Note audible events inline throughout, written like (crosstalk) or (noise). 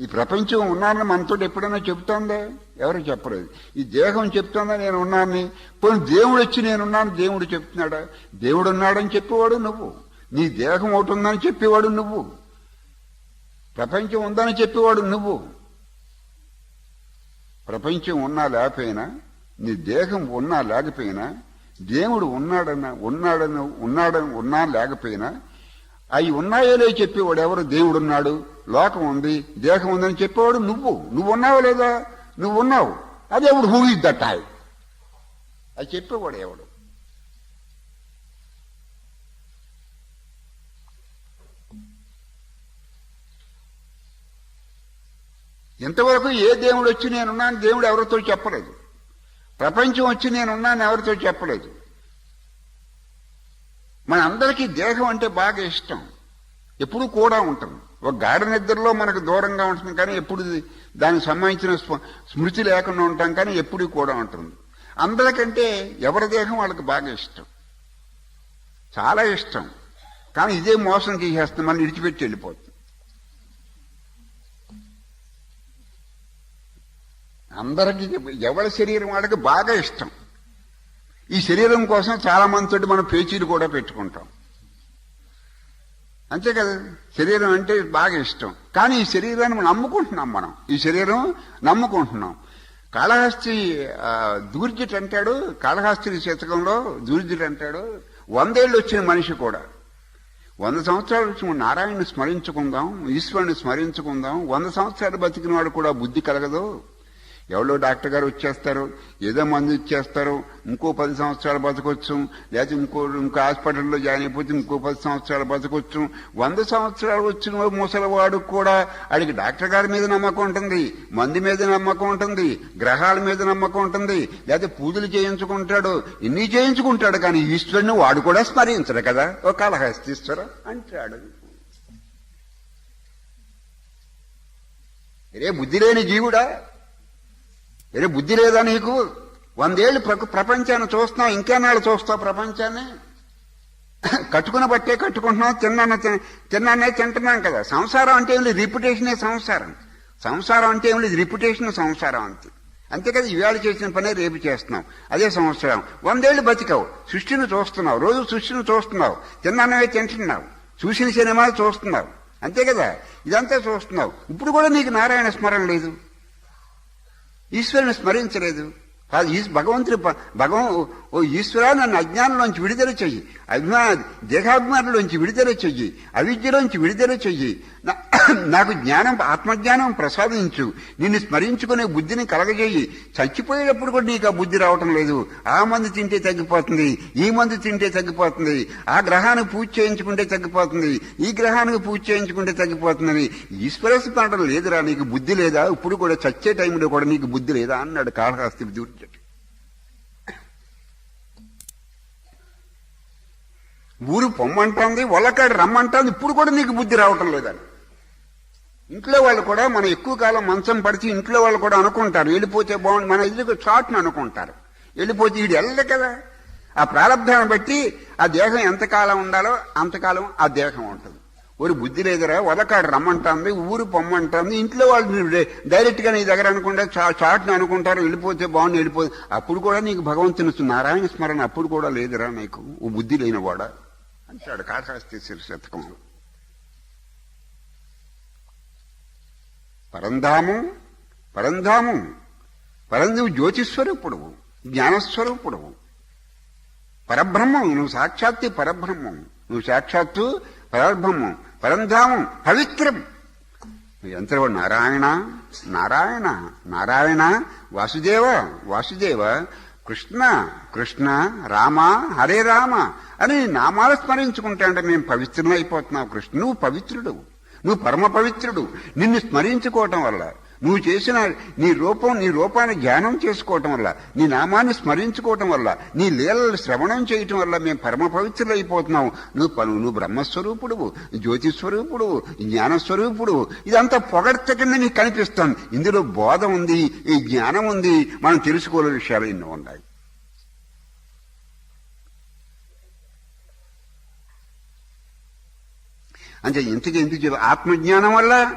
ఈ ప్రపంచం ఉన్నానని మనతో ఎప్పుడైనా చెప్తోందా? ఎవరు చెప్పలేదు ఈ దేహం చెప్తోందా నేను ఉన్నానని? పోనీ దేవుడు వచ్చి నేనున్నాను దేవుడు చెప్తున్నాడా? దేవుడు ఉన్నాడని చెప్పేవాడు నువ్వు. నీ దేహం ఒకటి ఉందని చెప్పేవాడు నువ్వు. ప్రపంచం ఉందని చెప్పేవాడు నువ్వు. ప్రపంచం ఉన్నా లేకపోయినా నీ దేహం ఉన్నా లేకపోయినా దేవుడు ఉన్నాడన్నా ఉన్నాడన్న ఉన్నాడని ఉన్నా లేకపోయినా అవి ఉన్నాయో లేదో చెప్పేవాడు ఎవరు? దేవుడున్నాడు. లోకం ఉంది దేహం ఉందని చెప్పేవాడు నువ్వు. నువ్వు ఉన్నావు లేదా? నువ్వు ఉన్నావు. అది ఎవడు హూ ఇస్ దట్ ఐ అది చెప్పేవాడు ఎవడు? ఇంతవరకు ఏ దేవుడు వచ్చి నేనున్నాను? దేవుడు ఎవరితో చెప్పలేదు. ప్రపంచం వచ్చి నేనున్నాను ఎవరితో చెప్పలేదు. మన అందరికీ దేహం అంటే బాగా ఇష్టం. ఎప్పుడు కూడా ఉంటుంది ఒక గాఢ నిద్రలో మనకు దూరంగా ఉంటుంది కానీ ఎప్పుడు దానికి సంబంధించిన స్మ- స్మృతి లేకుండా ఉంటాం కానీ ఎప్పుడు కూడా ఉంటుంది. అందరికంటే ఎవరి దేహం వాళ్ళకి బాగా ఇష్టం. చాలా ఇష్టం. కానీ ఇదే మోసం చేసేస్తుంది మనం విడిచిపెట్టి వెళ్ళిపోతుంది అందరికీ ఎవరి శరీరం వాళ్ళకి బాగా ఇష్టం. ఈ శరీరం కోసం చాలా మందితోటి మనం పేచీలు కూడా పెట్టుకుంటాం. అంతే కదా? శరీరం అంటే బాగా ఇష్టం. కానీ ఈ శరీరాన్ని మనం నమ్ముకుంటున్నాం మనం. ఈ శరీరం నమ్ముకుంటున్నాం. కాళహస్తి దూర్జుడు అంటాడు కాళహస్తి శతకంలో దూర్జుడు అంటాడు వందేళ్ళు వచ్చిన మనిషి కూడా. వంద సంవత్సరాలు వచ్చి మనం నారాయణని స్మరించుకుందాం ఈశ్వరుని స్మరించుకుందాం వంద సంవత్సరాలు బతికిన వాడు కూడా బుద్ధి కలగదు. ఎవరో డాక్టర్ గారు వచ్చేస్తారు ఏదో మందు ఇచ్చేస్తారు ఇంకో పది సంవత్సరాలు బతకొచ్చు లేకపోతే ఇంకో ఇంకో హాస్పిటల్లో జాయిన్ అయిపోతే ఇంకో పది సంవత్సరాలు బతకొచ్చు వంద సంవత్సరాలు వచ్చిన ముసలివాడు కూడా అడిగి డాక్టర్ గారి మీద నమ్మకం ఉంటుంది మంది మీద నమ్మకం ఉంటుంది గ్రహాల మీద నమ్మకం ఉంటుంది లేకపోతే పూజలు చేయించుకుంటాడు ఇన్ని చేయించుకుంటాడు కానీ ఈశ్వరుని వాడు కూడా స్మరించడు కదా. ఒక కలహస్తీశ్వర అంటాడు. రే బుద్ధి లేని జీవుడా? ఏరే బుద్ధి లేదా నీకు? వందేళ్ళు ప్ర- ప్రపంచాన్ని చూస్తున్నావు ఇంకేనాళ్ళు చూస్తావు ప్రపంచాన్ని? కట్టుకుని బట్టే కట్టుకుంటున్నాం తిన్నాన్న తిన్నానే తింటున్నాం కదా. సంసారం అంటే ఏం లేదు రిప్యుటేషనే సంసారం. సంసారం అంటే ఏం లేదు రిప్యుటేషన్ సంసారం అంతే. అంతే కదా ఇవాళ చేసిన పనే రేపు చేస్తున్నాం అదే సంవత్సరం. వందేళ్ళు బతికావు. సృష్టిని చూస్తున్నావు. రోజు సృష్టిని చూస్తున్నావు. తిన్నానవే తింటున్నావు. చూసిన సినిమా చూస్తున్నావు. అంతే కదా? ఇదంతా చూస్తున్నావు. ఇప్పుడు కూడా నీకు నారాయణ స్మరణ లేదు. ఈశ్వరుని స్మరించలేదు. కాదు ఈ భగవంతుని ప- భగవం ఓ ఈశ్వరా నన్ను అజ్ఞానంలోంచి విడుదల చెయ్యి అభిమాన దేహాభిమానంలోంచి విడుదల చెయ్యి అవిద్యలోంచి విడుదల చెయ్యి (coughs) నాకు జ్ఞానం ఆత్మజ్ఞానం ప్రసాదించు. నిన్ను స్మరించుకునే బుద్ధిని కలగజేయి. చచ్చిపోయేటప్పుడు కూడా నీకు ఆ బుద్ధి రావటం లేదు. ఆ మందు తింటే తగ్గిపోతుంది. ఈ మందు తింటే తగ్గిపోతుంది. ఆ గ్రహానికి పూజ చేయించుకుంటే తగ్గిపోతుంది. ఈ గ్రహానికి పూజ చేయించుకుంటే తగ్గిపోతుందని ఈశ్వర స్మరణ లేదురా నీకు బుద్ధి లేదా? ఇప్పుడు కూడా చచ్చే టైంలో కూడా నీకు బుద్ధి లేదా అన్నాడు కాళహస్తి దూర్జటి ఊరు పొమ్మంటోంది వల్లకాడు రమ్మంటోంది ఇప్పుడు కూడా నీకు బుద్ధి రావటం లేదని. ఇంట్లో వాళ్ళు కూడా మనం ఎక్కువ కాలం మంచం పడిచి ఇంట్లో వాళ్ళు కూడా అనుకుంటారు. వెళ్ళిపోతే బాగుంది మన ఇల్లుకు చాటును అనుకుంటారు. వెళ్ళిపోతే వీడు వెళ్ళదు కదా. ఆ ప్రారంభాన్ని బట్టి ఆ దేహం ఎంతకాలం ఉండాలో అంతకాలం ఆ దేహం ఉంటుంది. ஒரு బుద్ధి లేదురా. వదకాడు రమ్మంటుంది ఊరు పొమ్మంటుంది. ఇంట్లో వాళ్ళు డైరెక్ట్గా నీ దగ్గర అనుకుంటే చా- చాటుని అనుకుంటారు. వెళ్ళిపోతే బాగుంది వెళ్ళిపోతే అప్పుడు కూడా నీకు భగవంతుని నారాయణ స్మరణ అప్పుడు కూడా లేదురా నీకు. ఓ బుద్ధి లేనివాడా? అంటాడు కాశాస్తి శీర్షతకంలో పరంధాము పరంధాము. పరంధువు జ్యోతిస్వరూపుడు జ్ఞానస్వరూపుడు పరబ్రహ్మం నువ్వు సాక్షాత్తు పరబ్రహ్మం. నువ్వు సాక్షాత్తు పరబ్రహ్మం. పరంధామం పవిత్రం. ఎంత నారాయణ? నారాయణ. నారాయణ వాసుదేవ? వాసుదేవ. కృష్ణ? కృష్ణ రామ? హరే రామ. అని నామాలు స్మరించుకుంటా అంటే మేము పవిత్రం అయిపోతున్నావు కృష్ణ. నువ్వు పవిత్రుడు నువ్వు పరమ పవిత్రుడు. నిన్ను స్మరించుకోవటం వల్ల నువ్వు చేసిన నీ రూపం నీ రూపాన్ని ధ్యానం చేసుకోవటం వల్ల నీ నామాన్ని స్మరించుకోవటం వల్ల నీ లీలలు శ్రవణం చేయటం వల్ల మేము పరమ పవిత్రులు అయిపోతున్నావు నువ్వు పను నువ్వు బ్రహ్మస్వరూపుడు జ్యోతిస్వరూపుడు జ్ఞానస్వరూపుడు ఇదంతా పొగడ్త కింద నీకు కనిపిస్తాను ఇందులో బోధ ఉంది ఈ జ్ఞానం ఉంది. మనం తెలుసుకోలేని విషయాలు ఎన్నో ఉన్నాయి. అంటే ఇంతకీ ఎందుకు చెప్ప ఆత్మజ్ఞానం వల్ల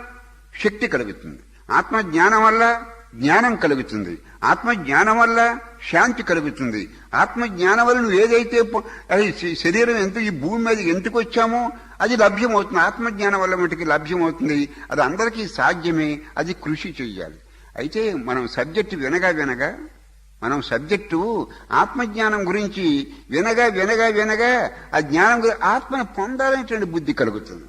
శక్తి కలుగుతుంది. ఆత్మ జ్ఞానం వల్ల జ్ఞానం కలుగుతుంది. ఆత్మజ్ఞానం వల్ల శాంతి కలుగుతుంది. ఆత్మజ్ఞానం వల్ల నువ్వు ఏదైతే అది శరీరం ఎంత ఈ భూమి మీద ఎందుకు వచ్చామో అది లభ్యమవుతుంది. ఆత్మజ్ఞానం వల్ల మటుకి లభ్యమవుతుంది. అది అందరికీ సాధ్యమే. అది కృషి చెయ్యాలి. అయితే మనం సబ్జెక్టు వినగా వినగా మనం సబ్జెక్టు ఆత్మజ్ఞానం గురించి వినగా వినగా వినగా ఆ జ్ఞానం ఆత్మను పొందాలనేటువంటి బుద్ధి కలుగుతుంది.